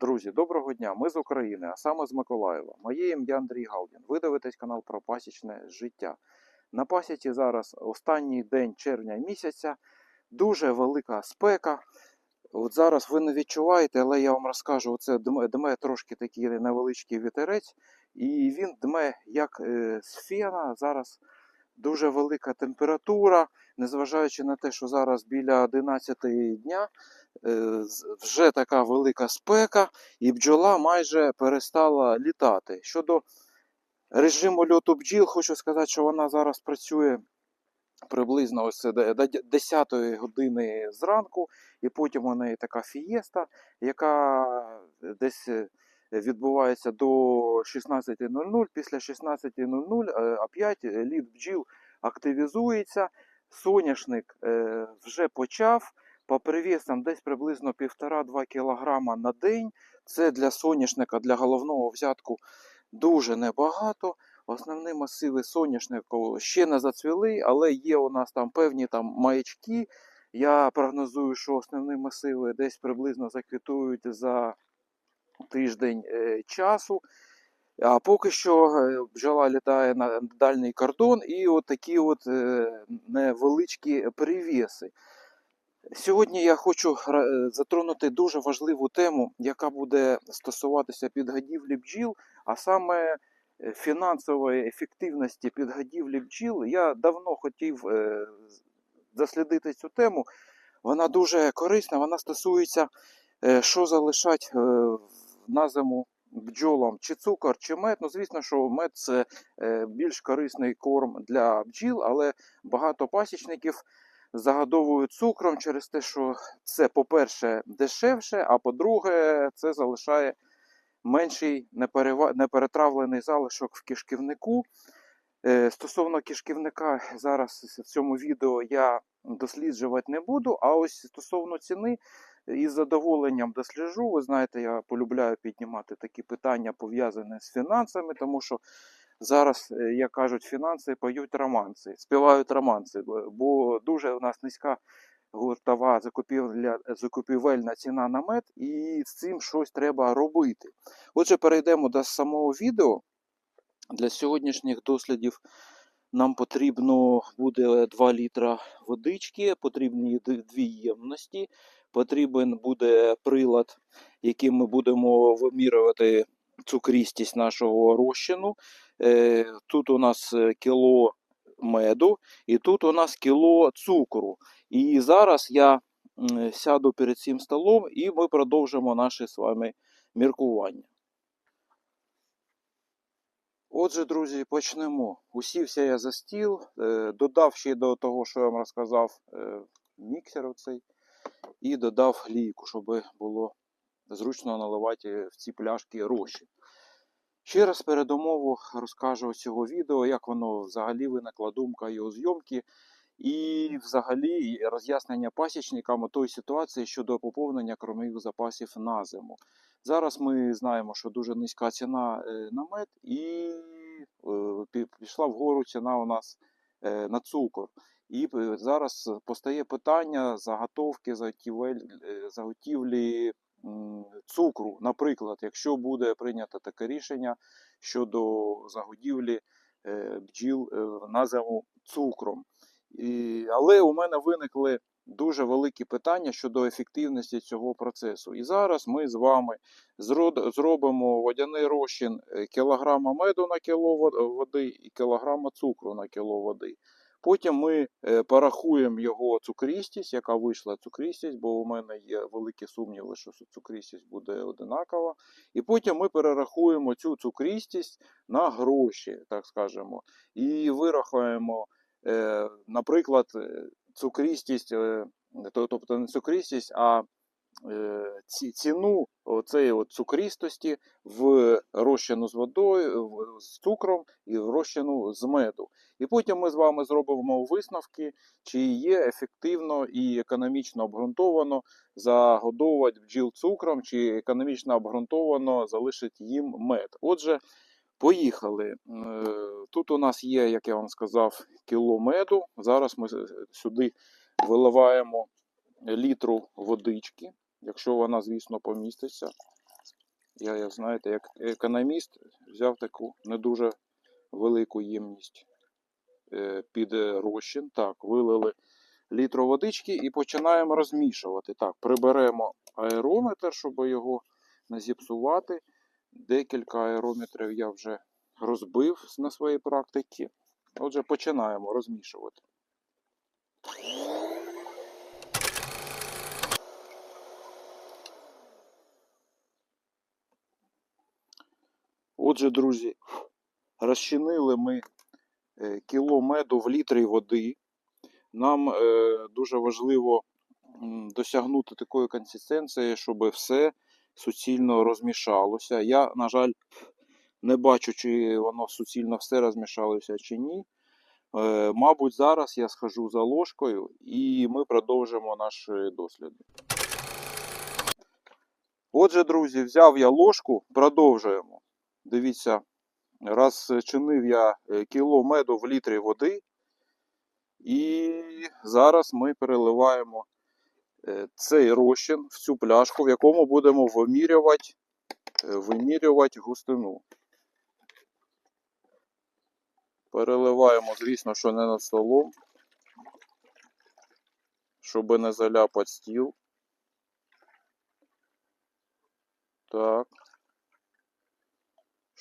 Друзі, доброго дня! Ми з України, а саме з Миколаєва. Моє ім'я Андрій Галдін. Ви дивитесь канал про пасічне життя. На пасіці зараз останній день червня місяця, дуже велика спека. От зараз ви не відчуваєте, але я вам розкажу, оце дме, дме трошки такий невеличкий вітерець, і він дме як е, з фена. Зараз дуже велика температура, незважаючи на те, що зараз біля 11 дня, е, вже така велика спека, і бджола майже перестала літати. Щодо режиму льоту бджіл, хочу сказати, що вона зараз працює приблизно ось до 10 години зранку, і потім у неї така фієста, яка десь е, відбувається до 16.00. Після 16.00 е, опять лід бджіл активізується. Соняшник е, вже почав. По привісам десь приблизно 1,5-2 кг на день. Це для соняшника, для головного взятку дуже небагато. Основні масиви соняшнику ще не зацвіли, але є у нас там певні там маячки. Я прогнозую, що основні масиви десь приблизно заквітують за тиждень е, часу. А поки що е, бджола літає на дальній кордон і от такі от е, невеличкі привіси. Сьогодні я хочу затронути дуже важливу тему, яка буде стосуватися підгодівлі бджіл, а саме фінансової ефективності підгодівлі бджіл. Я давно хотів з- дослідити цю тему. Вона дуже корисна, вона стосується, що залишать на зиму бджолам, чи цукор, чи мед. Ну, звісно, що мед це е, більш корисний корм для бджіл, але багато пасічників загадовують цукром через те, що це, по-перше, дешевше, а по-друге, це залишає менший неперетравлений залишок в кишківнику. Е, Стосовно кишківника, зараз в цьому відео я досліджувати не буду, а ось стосовно ціни, із задоволенням досліджу. Ви знаєте, я полюбляю піднімати такі питання, пов'язані з фінансами, тому що зараз, е, як кажуть, фінанси поють романси, співають романси, бо- дуже у нас низька гуртова закупівля, закупівельна ціна на мед, і з цим щось треба робити. Отже, перейдемо до самого відео. Для сьогоднішніх дослідів нам потрібно буде 2 літра водички, потрібні дві ємності, потрібен буде прилад, яким ми будемо вимірювати цукрістість нашого розчину. Е, Тут у нас е, кіло меду, і тут у нас кіло цукру. І зараз я сяду перед цим столом і ми продовжимо наше з вами міркування. Отже, друзі, почнемо. Усівся я за стіл, е, додав ще до того, що я вам розказав, міксер оцей, і додав лійку, щоб було зручно наливати в ці пляшки розчин. Ще раз передумову розкажу цього відео, як воно взагалі виникла думка його зйомки, і взагалі роз'яснення пасічникам тої ситуації щодо поповнення кормових запасів на зиму. Зараз ми знаємо, що дуже низька ціна е, на мед, і е, пішла вгору ціна у нас е, на цукор. І зараз постає питання заготовки е, заготівлі цукру. Наприклад, якщо буде прийнято таке рішення щодо заготівлі е, бджіл е, на зиму цукром. І, але у мене виникли дуже великі питання щодо ефективності цього процесу. І зараз ми з вами зробимо водяний розчин кілограма меду на кіло води і кілограма цукру на кіло води. Потім ми е, порахуємо його цукрістість, яка вийшла цукрістість, бо у мене є великі сумніви, що цукрістість буде одинакова. І потім ми перерахуємо цю цукрістість на гроші, так скажемо, і вирахуємо, е, наприклад, цукрістість, е, тобто не цукрістість, а ціну оцеї от цукрістості в розчину з водою, з цукром і в розчину з меду. І потім ми з вами зробимо висновки, чи є ефективно і економічно обґрунтовано загодовувати бджіл цукром, чи економічно обґрунтовано залишити їм мед. Отже, поїхали. Е, Тут у нас є, як я вам сказав, кіло меду. Зараз ми сюди виливаємо літру водички, якщо вона, звісно, поміститься. Я, як знаєте, як економіст взяв таку не дуже велику ємність е, під розчин. Так, вилили літр водички і починаємо розмішувати. Так, приберемо аерометр, щоб його не зіпсувати. Декілька аерометрів я вже розбив на своїй практиці. Отже, починаємо розмішувати. Отже, друзі, розчинили ми е, кіло меду в літрі води. Нам е, дуже важливо досягнути такої консистенції, щоб все суцільно розмішалося. Я, на жаль, не бачу, чи воно суцільно все розмішалося чи ні. Е, Мабуть, зараз я схожу за ложкою і ми продовжимо наші досліди. Отже, друзі, взяв я ложку, продовжуємо. Дивіться, розчинив я е, кіло меду в літрі води. І зараз ми переливаємо е, цей розчин в цю пляшку, в якому будемо вимірювати, е, вимірювати густину. Переливаємо, звісно, що не над столом, щоб не заляпати стіл. Так.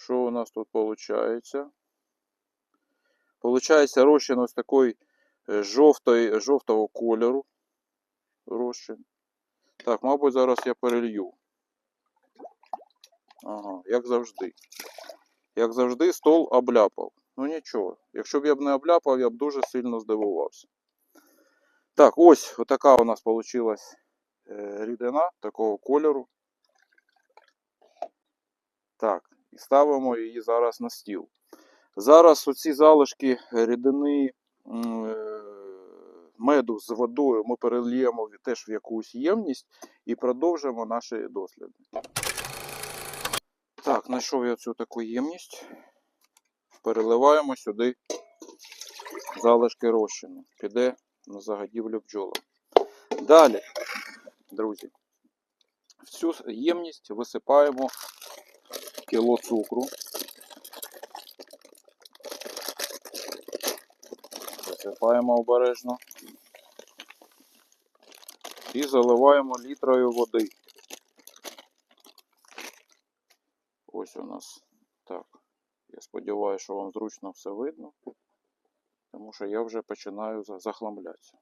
Що у нас тут виходить? Получається розчин ось такий е, жовтої, жовтого кольору. Розчин. Так, мабуть, зараз я перелью. Ага, як завжди. Як завжди, стол обляпав. Ну нічого. Якщо б я б не обляпав, я б дуже сильно здивувався. Так, ось отака у нас вийшла рідина такого кольору. Так, і ставимо її зараз на стіл. Зараз оці залишки рідини е, меду з водою ми перельємо теж в якусь ємність і продовжимо наші досліди. Так, знайшов я цю таку ємність. Переливаємо сюди залишки розчину. Піде на загадівлю бджола. Далі, друзі, в цю ємність висипаємо кіло цукру. Висипаємо обережно. І заливаємо літрою води. Ось у нас так. Я сподіваюся, що вам зручно все видно. Тому що я вже починаю захламлятися.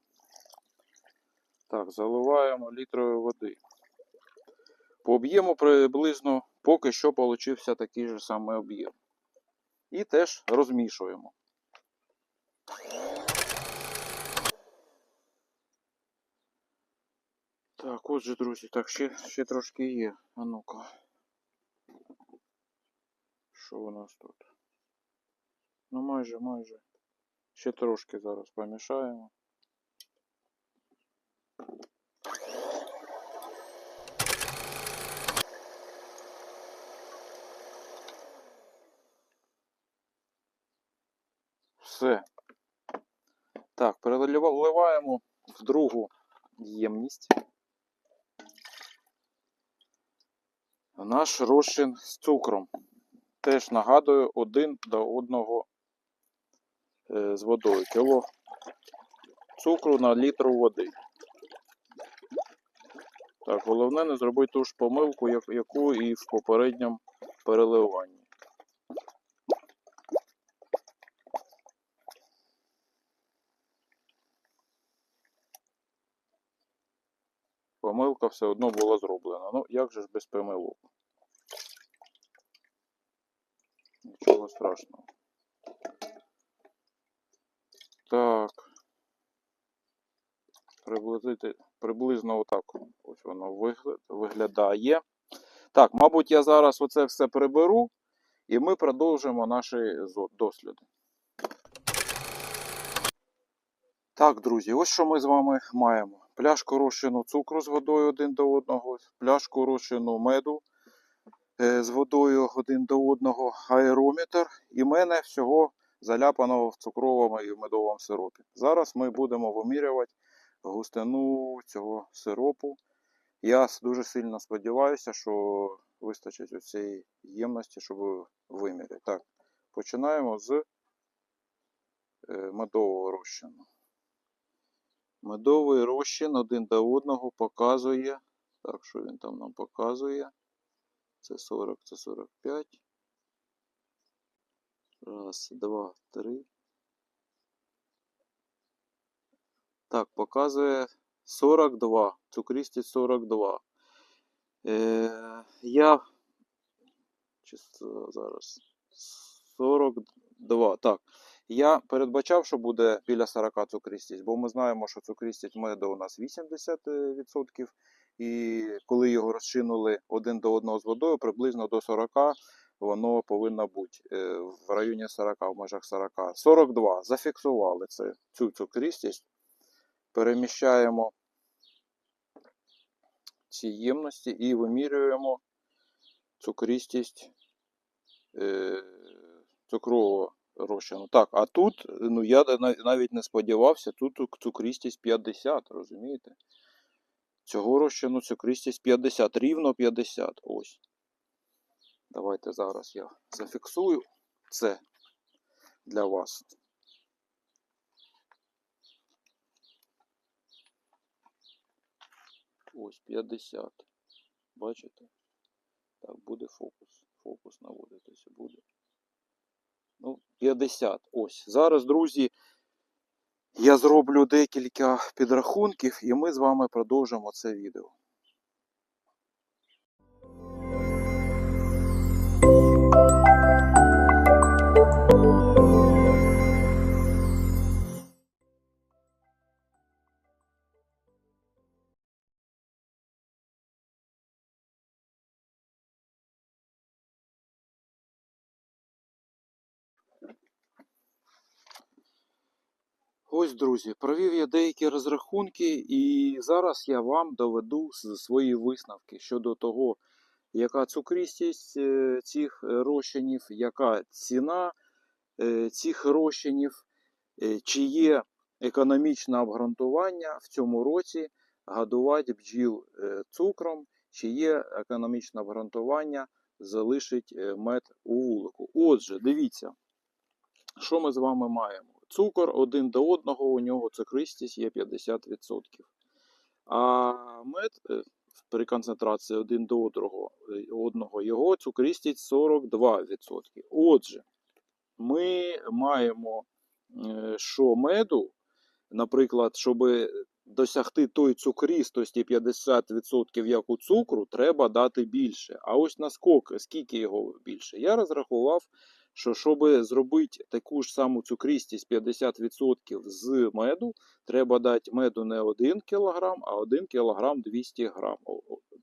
Так, заливаємо літрою води. По об'єму приблизно поки що получився такий же самий об'єм. І теж розмішуємо. Так, отже, друзі, так, ще, ще трошки є. А ну-ка. Що у нас тут? Ну майже, майже. Ще трошки зараз помішаємо. Все. Так, переливаємо в другу ємність. Наш розчин з цукром. Теж нагадую один до одного е, з водою. Кіло цукру на літр води. Так, головне не зробити ту ж помилку, яку і в попередньому переливанні. Все одно була зроблена. Ну, як же ж без помилок? Нічого страшного. Так. Приблизити, приблизно отак ось воно вигля- виглядає. Так, мабуть, я зараз оце все приберу, і ми продовжимо наші досліди. Так, друзі, ось що ми з вами маємо. Пляшку розчину цукру з водою один до одного, пляшку розчину меду е, з водою один до одного, аерометр і в мене всього заляпаного в цукровому і в медовому сиропі. Зараз ми будемо вимірювати густину цього сиропу. Я дуже сильно сподіваюся, що вистачить у цієї ємності, щоб виміряти. Так, починаємо з е, медового розчину. Медовий розчин один до одного показує. Так, що він там нам показує? Це 40, це 45. Раз, два, три. Так, показує 42. Цукристість 42. Е, я чисто зараз 42. Так. Я передбачав, що буде біля 40 цукристість, бо ми знаємо, що цукристість меду у нас 80%. І коли його розчинули один до одного з водою, приблизно до 40 воно повинно бути е, в районі 40, в межах 40. 42. Зафіксували це, цю цукристість. Переміщаємо ці ємності і вимірюємо цукристість е, цукрового розчину. Так, а тут, ну я навіть не сподівався, тут цукристість 50, розумієте? Цього розчину цукристість 50, рівно 50. Ось. Давайте зараз я зафіксую це для вас. Ось 50. Бачите? Так, буде фокус. Фокус наводитися буде. Ну, 50. Ось. Зараз, друзі, я зроблю декілька підрахунків, і ми з вами продовжимо це відео. Ось, друзі, провів я деякі розрахунки, і зараз я вам доведу свої висновки щодо того, яка цукристість е, цих розчинів, яка ціна е, цих розчинів, е, чи є економічне обґрунтування в цьому році годувати бджіл цукром, чи є економічне обґрунтування залишить е, мед у вулику. Отже, дивіться, що ми з вами маємо. Цукор один до одного, у нього цукристість є 50%. А мед е, при концентрації один до одного, е, одного його цукристість 42%. Отже, ми маємо, е, що меду, наприклад, щоб досягти той цукристості 50%, як у цукру, треба дати більше. А ось наскільки, скільки його більше? Я розрахував, що щоб зробити таку ж саму цукристість 50% з меду, треба дати меду не 1 кг, а 1 кг 200 г.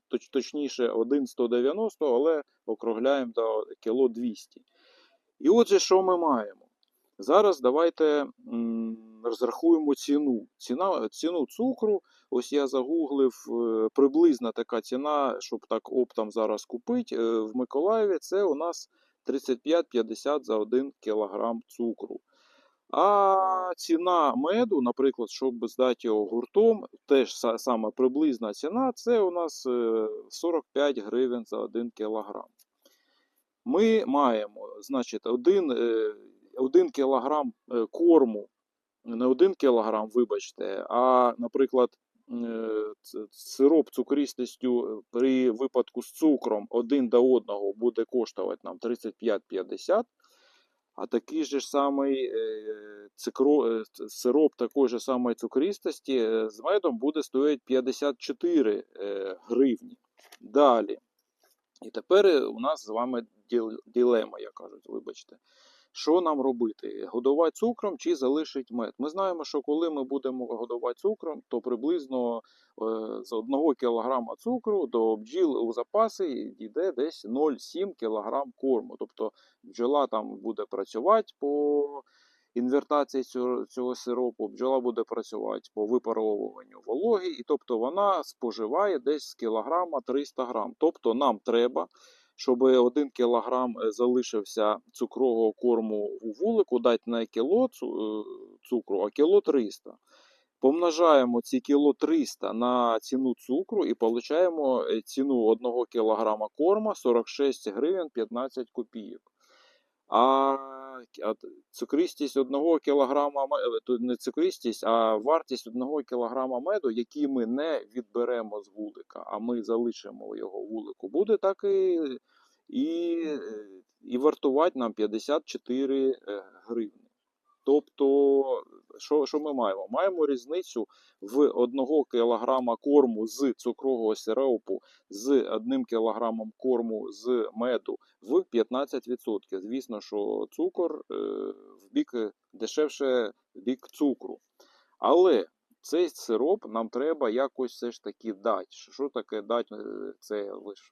Точ, точніше, 1,190, але округляємо до кіло 200. І отже, що ми маємо? Зараз давайте розрахуємо ціну. Ціна, ціну цукру. Ось я загуглив е, приблизна така ціна, щоб так оптом зараз купити. е, В Миколаєві це у нас 35-50 за 1 кг цукру. А ціна меду, наприклад, щоб здати його гуртом, теж са- саме приблизна ціна, це у нас е, 45 гривень за 1 кг. Ми маємо, значить, 1, 1 кг е, корму, не 1 кг, вибачте, а, наприклад, е, сироп цукристістю при випадку з цукром один до одного буде коштувати нам 35,50. А такий же самий е, цикро, е, сироп такої ж самої цукристості е, з медом буде стоїти 54 е, гривні. Далі. І тепер е, у нас з вами ділема, як кажуть, вибачте. Що нам робити? Годувати цукром чи залишить мед? Ми знаємо, що коли ми будемо годувати цукром, то приблизно е, з 1 кг цукру до бджіл у запаси йде десь 0,7 кг корму. Тобто бджола там буде працювати по інвертації цього, цього сиропу, бджола буде працювати по випаровуванню вологи, і тобто вона споживає десь з кілограма 300 грам. Тобто нам треба щоб 1 кілограм залишився цукрового корму у вулику, дати не кіло е, цукру, а кіло 300. помножаємо ці кіло 300 на ціну цукру і получаємо е, ціну 1 кг корма 46 гривень 15 копійок. А цукристість 1 кг, тут не цукристість, а вартість 1 кг меду, який ми не відберемо з вулика, а ми залишимо його вулику, буде так і, і, і вартувати нам 54 е, гривні. Тобто, що, що ми маємо? Маємо різницю в 1 кг корму з цукрового сиропу з 1 кг корму з меду в 15%. Звісно, що цукор е, в бік дешевше в бік цукру. Але цей сироп нам треба якось все ж таки дати. Що таке дати? Е, Це ви ж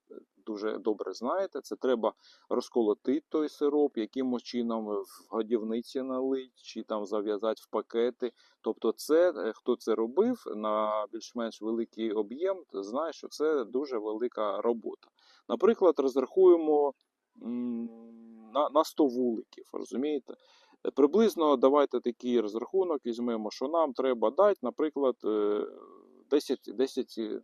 дуже добре знаєте. Це треба розколотити той сироп, якимось чином в годівниці налить, чи там зав'язати в пакети. Тобто, це е, хто це робив на більш-менш великий об'єм, знає, що це дуже велика робота. Наприклад, розрахуємо на, на 100 вуликів, розумієте? Приблизно давайте такий розрахунок візьмемо, що нам треба дати, наприклад, е, 10, 10, е,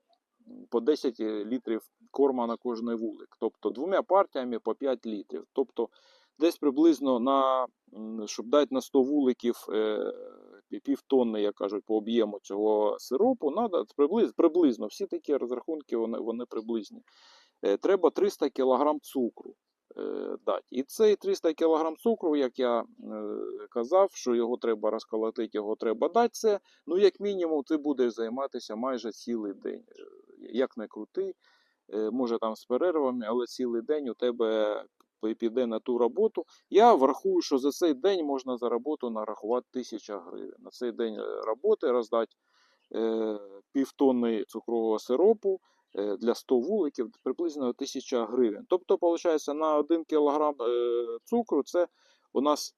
по 10 літрів корма на кожний вулик. Тобто двома партіями по 5 літрів. Тобто десь приблизно на, щоб дати на 100 вуликів е, півтонни, як кажуть, по об'єму цього сиропу, надо приблизно, приблизно всі такі розрахунки вони, вони приблизні. Треба 300 кг цукру дати. І цей 300 кг цукру, як я е, казав, що його треба розколотити, його треба дати. Це, ну, як мінімум, ти будеш займатися майже цілий день. Е, Як не крути, е, може там з перервами, але цілий день у тебе піде на ту роботу. Я врахую, що за цей день можна за роботу нарахувати 1000 гривень. На цей день е, роботи роздати е, півтонни цукрового сиропу е, для 100 вуликів приблизно 1000 гривень. Тобто, виходить, на 1 кг цукру це у нас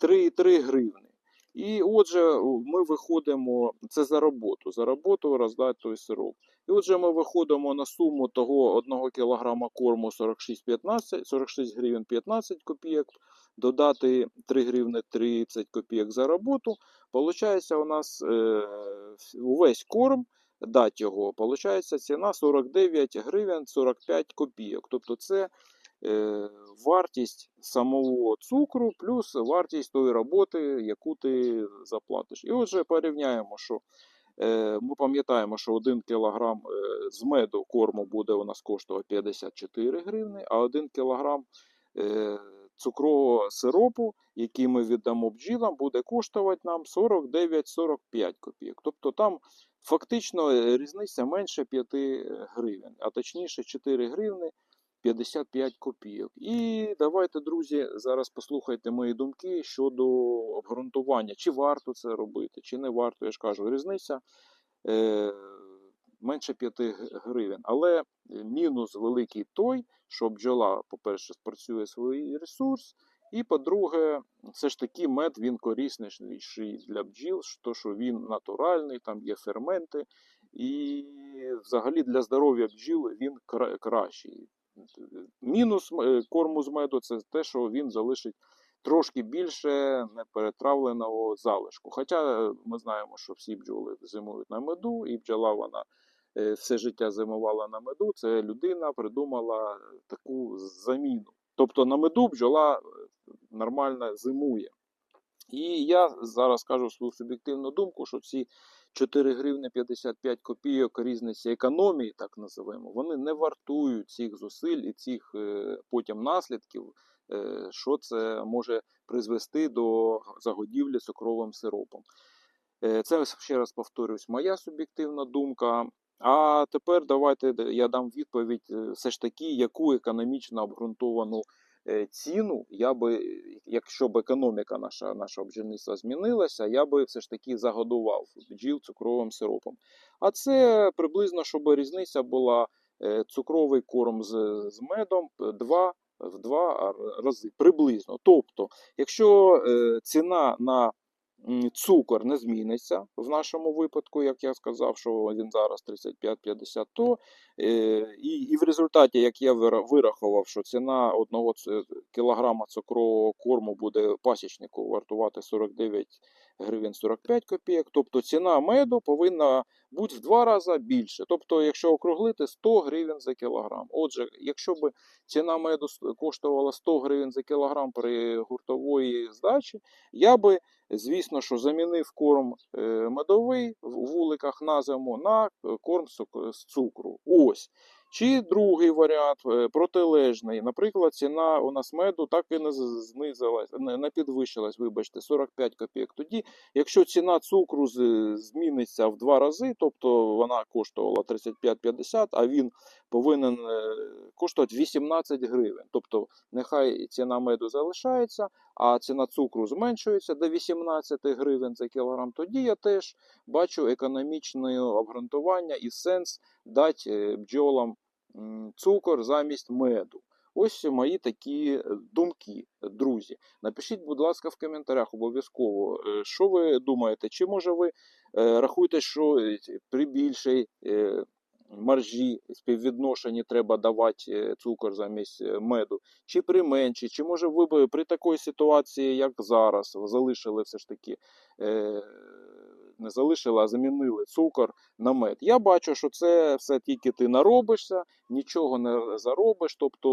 3,3 гривні. І отже, ми виходимо, це за роботу, за роботу роздати той сироп. І отже, ми виходимо на суму того 1 кг корму 46,15, 46 гривень 15 копійок, додати 3 гривни 30 копійок за роботу. Получається у нас е, увесь корм, дати його, получається ціна 49 гривень 45 копійок. Тобто це е, вартість самого цукру плюс вартість тої роботи, яку ти заплатиш. І отже, порівняємо, що е, ми пам'ятаємо, що 1 кг е, з меду корму буде у нас коштувати 54 гривні, а 1 кг цукрового сиропу, який ми віддамо бджілам, буде коштувати нам 49-45 копійок. Тобто там фактично е, різниця менше 5 гривень, а точніше 4 гривні 55 копійок. І давайте, друзі, зараз послухайте мої думки щодо обґрунтування, чи варто це робити, чи не варто. Я ж кажу, різниця е, менше 5 гривень. Але мінус великий той, що бджола, по-перше, спрацює свій ресурс. І по-друге, все ж таки мед він корисніший для бджіл, то що він натуральний, там є ферменти, і взагалі для здоров'я бджіл він кра- кращий. Мінус е, корму з меду це те, що він залишить трошки більше неперетравленого залишку. Хоча е, ми знаємо, що всі бджоли зимують на меду, і бджола вона е, все життя зимувала на меду. Це людина придумала таку заміну. Тобто на меду бджола е, нормально зимує. І я зараз кажу свою суб'єктивну думку, що ці 4 гривні 55 копійок різниці економії, так називаємо, вони не вартують цих зусиль і цих е, потім наслідків, е, що це може призвести до загодівлі цукровим сиропом. Е, Це ще раз повторюсь, моя суб'єктивна думка. А тепер давайте я дам відповідь е, все ж таки, яку економічно обґрунтовану е, ціну я би, якщо б економіка наша, нашого бджільництва змінилася, я би все ж таки загодував бджіл цукровим сиропом. А це приблизно, щоб різниця була е, цукровий корм з, з медом е, два, в два рази приблизно. Тобто, якщо е, ціна на цукор не зміниться в нашому випадку, як я сказав, що він зараз 35-50, то е, і, і в результаті, як я вира- вирахував, що ціна одного кілограма цукрового корму буде пасічнику вартувати 49 гривень 45 копійок, тобто ціна меду повинна бути в два рази більше. Тобто, якщо округлити 100 гривень за кілограм. Отже, якщо б ціна меду коштувала 100 гривень за кілограм при гуртової здачі, я би, звісно, що замінив корм е, медовий в вуликах на зиму на е, корм з цукру. Ось. Чи другий варіант е, протилежний. Наприклад, ціна у нас меду так і не знизилась, не підвищилась, вибачте, 45 копійок. Тоді, якщо ціна цукру зміниться в два рази, тобто вона коштувала 35,50, а він повинен е, коштувати 18 гривень. Тобто, нехай ціна меду залишається, а ціна цукру зменшується до 18 гривень за кілограм. Тоді я теж бачу економічне обґрунтування і сенс дати е, бджолам цукор замість меду. Ось мої такі е, думки, друзі. Напишіть, будь ласка, в коментарях обов'язково, е, що ви думаєте, чи може ви рахуєте, що при більшій маржі співвідношенні треба давати цукор замість меду, чи при меншій, чи може ви б при такій ситуації, як зараз, залишили все ж таки, не залишили, а замінили цукор на мед. Я бачу, що це все тільки ти наробишся, нічого не заробиш. Тобто,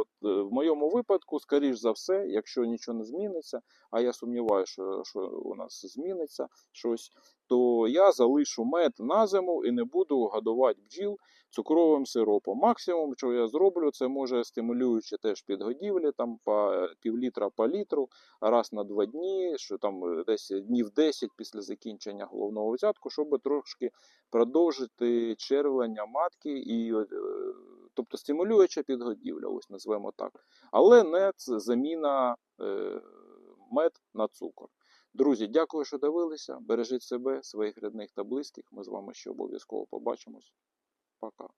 е, в моєму випадку, скоріш за все, якщо нічого не зміниться, а я сумніваюся, що, що у нас зміниться щось, то я залишу мед на зиму і не буду годувати бджіл цукровим сиропом. Максимум, що я зроблю, це може стимулюючи теж підгодівлі, там по півлітра по літру, раз на два дні, що там е, десь днів 10 після закінчення головного взятку, щоб трошки продовжити червлення матки і е, тобто стимулююча підгодівля, ось назвемо так. Але не заміна е, мед на цукор. Друзі, дякую, що дивилися. Бережіть себе, своїх рідних та близьких. Ми з вами ще обов'язково побачимось. Пока.